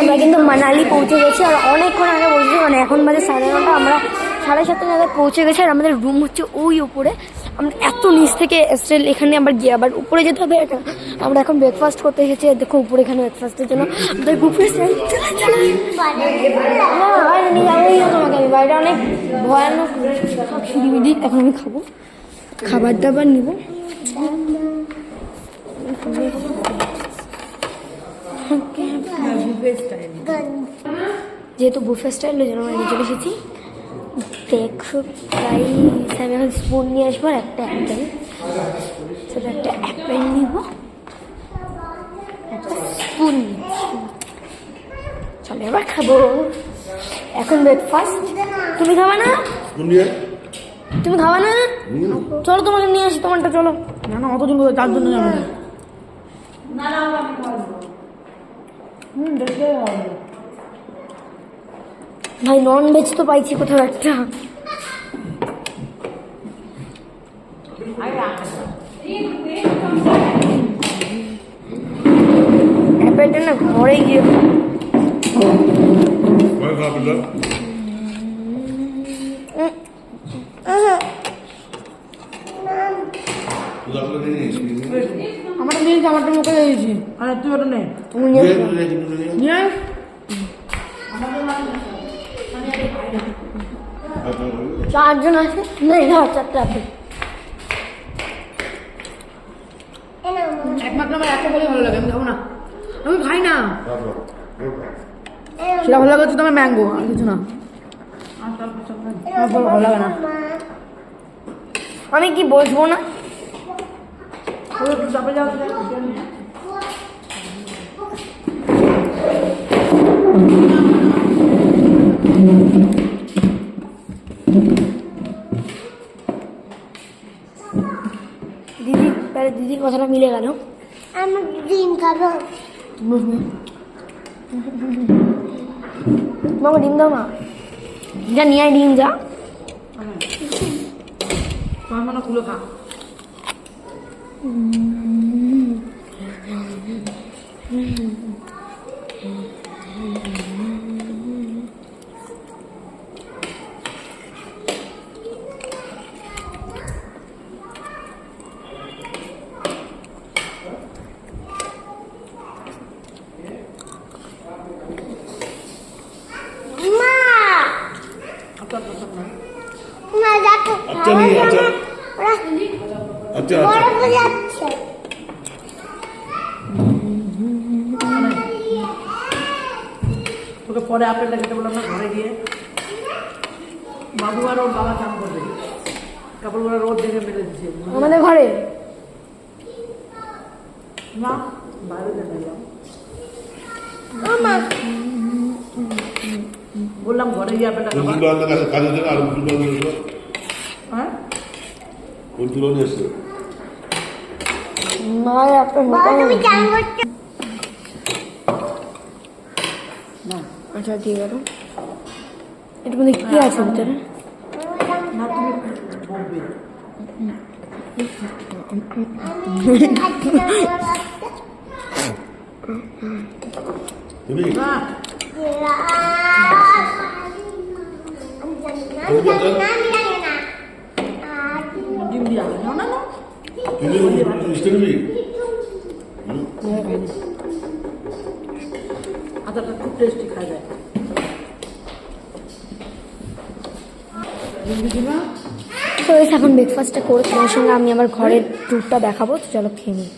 আমরা কিন্তু মানালি পৌঁছে গেছি আর অনেকক্ষণ আগে পৌঁছেছি মানে এখন বাজে সাড়ে নটা আমরা সাড়ে সাতটা নাগাদ পৌঁছে গেছি আর আমাদের রুম হচ্ছে ওই উপরে। আমরা এত নিচ থেকে স্টিল এখানে আবার গিয়ে আবার উপরে যেতে হবে, এটা আমরা এখন ব্রেকফাস্ট করতে এসেছি। দেখো, উপরে এখানে ব্রেকফাস্টের জন্য আমাদের বাইরে নিয়ে অনেক ভয়ানক সিঁড়িমিড়ি এখন আমি খাব। খাবার দাবার নিবো। যেহেতু বুফে স্টাইল ওই জন্য আমরা নিয়ে চলে এসেছি। দেখো প্রাইস আমি এখন স্পুন নিয়ে আসব আর একটা অ্যাপেল সেটা একটা অ্যাপেল নিব। একটা স্পুন চলো এবার খাব। এখন ব্রেকফাস্ট তুমি খাবা না? তুমি খাবা না? চলো তোমাকে নিয়ে আসি তোমারটা চলো। না না অতজন করে তার জন্য যাব না। ভাই নন ভেজ তো পাইছি কোথাও একটা। অ্যাপেলটা না ঘরে গিয়ে নিয়ে নিয়েছি আমারটা মুখে দিয়েছি। আর তুই ওটা নে। আয়। চারজন আছে না এখানে চারটে আপেল একমাত্র আমার একটা বলে ভালো লাগে আমি খাব না আমি খাই না সেটা ভালো লাগে হচ্ছে তোমার ম্যাঙ্গো আর কিছু না আমার ভালো লাগে না আমি কি বসবো না যাও দিদি তাহলে দিদির কথাটা মিলে গেল। আমার ডিম খাব। তোমাকে ডিম দাও না। যা নিয়ে আয় ডিম যা। তোমার মনে খুলে খা মা মা দেখো আচ্ছা। আচ্ছা আচ্ছা। তোকে পরে আপেলটা খেতে বললাম না ঘরে গিয়ে। বাবু আর ওর বাবা চান করবে। কাপড়গুলো রোদ দেখে মেরে দিচ্ছে আমাদের ঘরে? না বাইরে দেখাইলাম মা। বললাম ঘরে গিয়ে আপেলটা আর কোন তুলো নিয়ে একটা বাবা তুমি চান করছ? না আচ্ছা ঠিক আছে। এটার মধ্যে কি আছে ভিতরে? না তুমি বলবে। তুমি? আমি জানি না আমি জানি না আর ডিম দিয়ে আসবে না না না তুমি মিষ্টি নিবি আচারটা খুব টেস্টি খাওয়া যায়। তো এখন ব্রেকফাস্টটা করে তোমার সঙ্গে আমি আমার ঘরের ট্যুরটা দেখাবো চলো খেয়ে নিই।